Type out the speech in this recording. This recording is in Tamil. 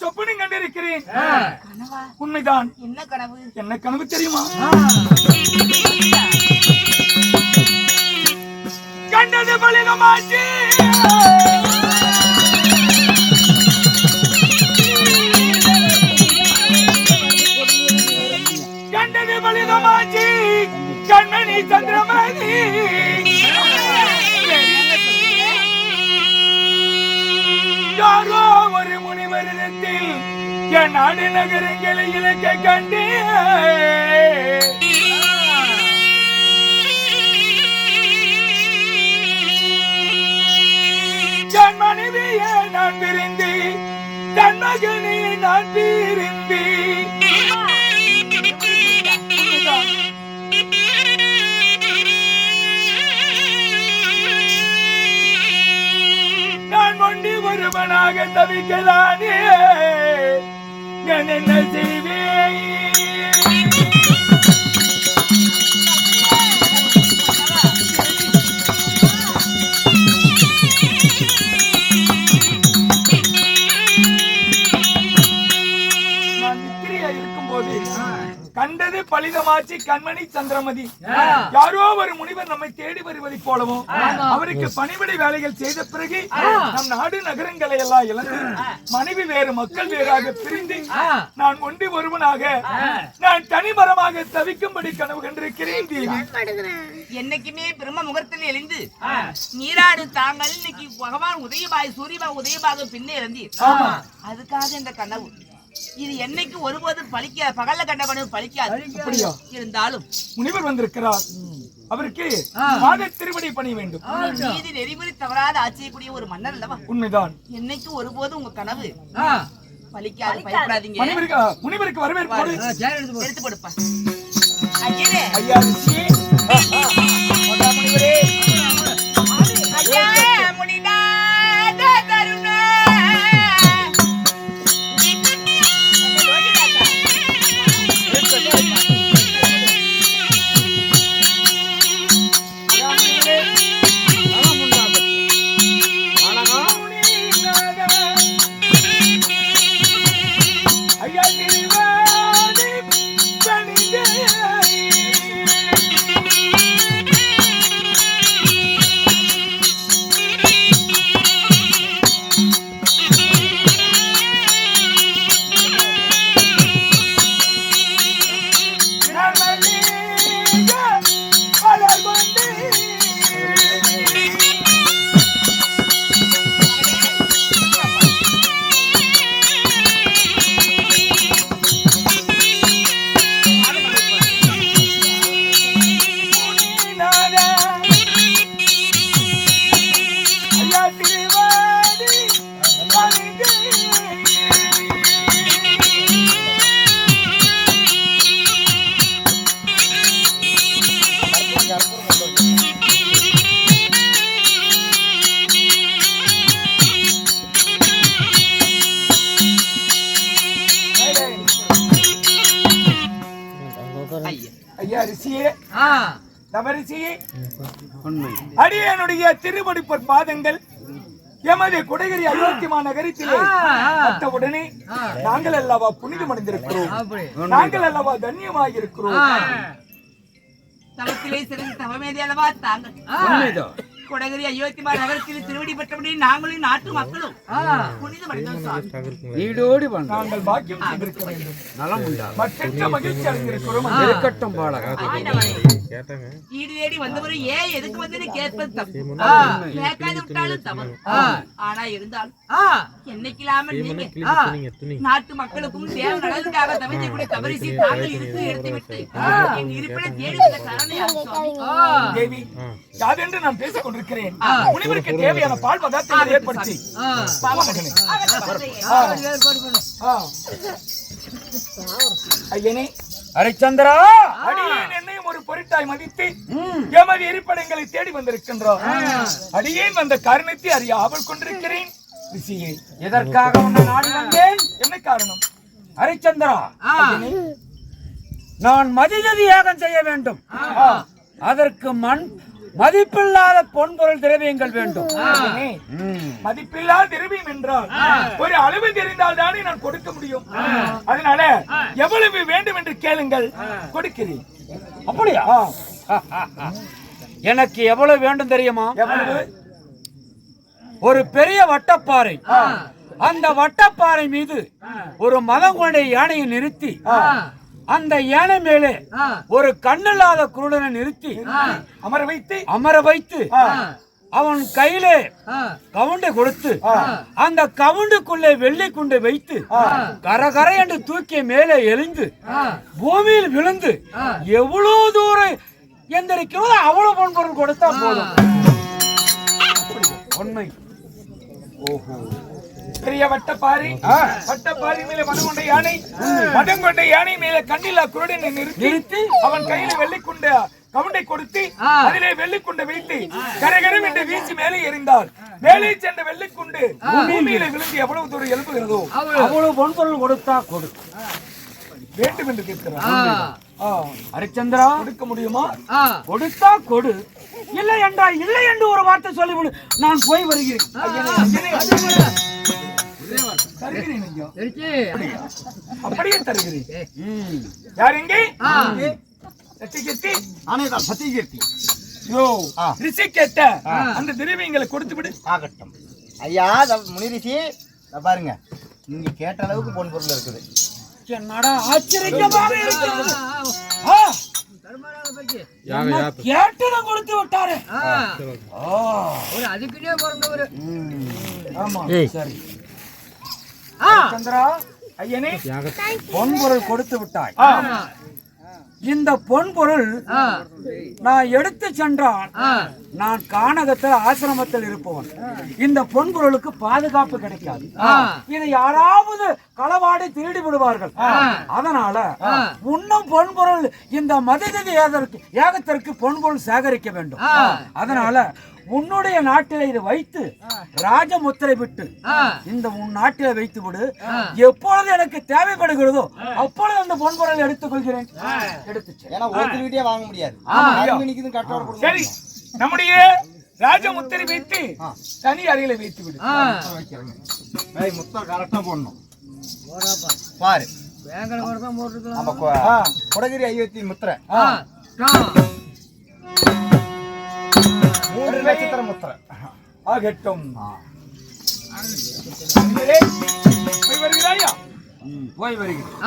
சொப்பனம் கண்டிருக்கிறேன். கனவா? உண்மைதான். என்ன கனவு? என்ன கனவு தெரியுமா? கண்டது பலிதமாச்சு கண்டது பலிதமாச்சு கண்மணி சந்திரமணி முனி வருடத்தில் என் நாடு நகரங்களை இலக்க கண்டே என் மனைவியை நான் விரிந்து தன் மகனை நான் பீறி ஒருவனாக தவிக்கலானே. நான் என்ன செய்வேன்? பலிதமாச்சு கண்மணி சந்திரமதி. யாரோ ஒரு முனிவர் நம்மை தேடி வருவதை போலவும் அவருக்கு பணிவிடை வேலைகள் செய்த பிறகு நம் நாடு நகரங்களை எல்லாம் இழந்து மனைவி வேறு மக்கள் வேறாக பிரிந்து நான் ஒன்றி ஒருவனாக நான் தனிமரமாக தவிக்கும்படி கனவு கண்டிருக்கிறேன் என்னைக்குமே பிரம்ம முகத்தில் எழுந்து நீராடு தாங்கள் இன்னைக்கு பகவான் உதயபாய் சூரியபா உதயபாக பின்னே இறந்தீர் ஆமா. அதுக்காக இந்த கனவு. இது என்னைக்கு ஒருபோதும் பழிக்க பகல்ல கண்ட கனவு பழிக்காது. அப்படியா? இருந்தாலும் முனிவர் வந்திருக்கிறார். அவருக்கு மாத திருமணி பணி வேண்டும். நீதி நெறிமுறை தவறாத ஆட்சியக்கூடிய ஒரு மன்னர் அல்லவா? உண்மைதான். என்னைக்கு ஒருபோதும் உங்க கனவு பழிக்காது பயப்படாதீங்க. முனிவருக்கு முனிவருக்கு வரவேற்பு. எடுத்து கொடுப்பா ஐயா ஐயா ரிஷியே தவறிசியே அடியனுடைய திருமடிப்பர் பாதங்கள் எமது குடகிரி அயோத்திமா நகரத்திலே உடனே நாங்கள் அல்லவா புனிதம் அடைந்திருக்கிறோம் நாங்கள் அல்லவா தன்யமாக இருக்கிறோம் தவத்திலே சிறந்த தவமேதி அல்லவா தாங்கள்? கொடகரி அயோத்திமா நகரத்தில் திருவடி பெற்றபடி நாங்களும் நாட்டு மக்களும். புனித மனிதன் பண்ண நாங்கள் பாக்கியம் நலம் உண்டா மற்ற மகிழ்ச்சி அடைந்திருக்கிறோம். இருக்கட்டும் பாலகா ஈடு தேடி வந்தவரை ஏன் எதுக்கு வந்து கேட்பது தப்பு. கேட்காது விட்டாலும் தவறு. ஆனா இருந்தாலும் என்னைக்கில்லாம நீங்க நாட்டு மக்களுக்கும் தேவ நலனுக்காக தவிர்க்கக்கூடிய தவறிசி தாங்கள் இருக்கு எடுத்து விட்டு என் இருப்பிட தேடி வந்த காரணையா சுவாமி. தேவி முனிவருக்கு தேவையான பால் பதார்த்தங்களை ஏற்படுத்தி. ஐயனே. ஹரிச்சந்திரா அடியேன் என்னையும் ஒரு பொருட்டாய் மதித்து எமது இருப்பிடங்களை தேடி வந்திருக்கின்றோம். அடியேன் வந்த காரணத்தை அறிய ஆவல் கொண்டிருக்கிறேன். ரிஷியே எதற்காக உன்னை நாடி வந்தேன்? என்ன காரணம்? ஹரிச்சந்திரா நான் மதிஜதி யாகம் செய்ய வேண்டும். அதற்கு மண் மதிப்பில்லாத பொன்பொருள் திரவியங்கள் வேண்டும். ஐயனே, மதிப்பில்லா திரவியம் என்றால் ஒரு அளவு தெரிந்தால் தானே நான் கொடுக்க முடியும். அதனால எவ்வளவு வேண்டும் என்று கேளுங்கள் கொடுக்கிறேன். அப்படியா? எனக்கு எவ்வளவு வேண்டும் தெரியுமா? ஒரு பெரிய வட்டப்பாறை. அந்த வட்டப்பாறை மீது ஒரு மதம் கொண்ட யானையை நிறுத்தி அந்த யானை மேலே ஒரு கண்ணில்லாத குருடனை நிறுத்தி அமர வைத்து. அமர வைத்து அவன் கையிலே கவுண்டை கொடுத்து அந்த கவுண்டுக்குள்ளே வெள்ளி குண்டை வைத்து கரகர என்று தூக்கி மேலே எரிந்து பூமியில் விழுந்து எவ்வளவு தூரம் எந்திரிக்கிறதோ அவ்வளவு பொன்பொருள் கொடுத்தா போதும். உண்மை. பெரிய வட்டப்பாறை வட்டப்பாறை மேல மதம் கொண்ட யானை மதம் கொண்ட யானை மேல கண்ணில்லா குருடனை நிறுத்தி அவன் கையில வெள்ளிக்குண்ட கவுண்டை கொடுத்து அதிலே வெள்ளிக்குண்டை வைத்து கரகரம் என்று வீசி மேலே எறிந்தார் மேலே சென்ற வெள்ளிக்குண்டு பூமியில விழுந்து எவ்வளவு தூரம் எழுப்புகிறதோ அவ்வளவு. பொன்பொருள் கொடுத்தா கொடு. வேண்டும் என்று கேட்கிறார். ஹரிச்சந்திரா கொடுக்க முடியுமா? கொடுத்தா கொடு. இல்லை என்றா இல்லை என்று ஒரு வார்த்தை சொல்லிவிடு. நான் போய் வருகிறேன். அப்படியே? தருகிறேன். யார் எங்கே சத்தியகீர்த்தி? ஆனேதான் சத்தியகீர்த்தி. யோ ரிஷி கேட்ட அந்த திரவியங்களை கொடுத்து விடு. ஆகட்டும் ஐயா முனிரிஷி இத பாருங்க. நீங்க கேட்ட அளவுக்கு பொன் பொருள் இருக்குது. என்னடா ஆச்சரியமாக இருக்கிறது. கேட்டதை கொடுத்து விட்டாரு. ஆமா சரி. சந்திரா ஐயனே பொன்பொருள் கொடுத்து விட்டாய். இந்த பொன்பொருள் நான் எடுத்து சென்றால் நான் கானகத்தில் ஆசிரமத்தில் இருப்பவன். இந்த பொன்பொருளுக்கு பாதுகாப்பு கிடைக்காது. இதை யாராவது களவாடி திருடி விடுவார்கள். அதனால உன்னும் பொன்பொருள் இந்த மதிகதி ஏதற்கு ஏகத்திற்கு பொன்பொருள் சேகரிக்க வேண்டும். அதனால உன்னுடைய நாட்டில இதை வைத்து ராஜமுத்திரை விட்டு இந்த உன் நாட்டில வைத்து விடு. எப்பொழுது எனக்கு தேவைப்படுகிறதோ அப்பொழுது அந்த பொன்பொருளை எடுத்துக் கொள்கிறேன் எடுத்து செல். ஏன்னா ஒருத்தர் வீட்டே வாங்க முடியாது. சரி. நம்முடைய ராஜமுத்திரை வைத்து தனி அறையில வைத்து விடு. முத்தம் கரெக்டா போடணும். பாரு. கொடகிரி ஐயத்தி முத்திரை. மூன்று நட்சத்திர முத்திரை. ஆகட்டும். போய் வருகிறாயா? போய் வருகிறேன்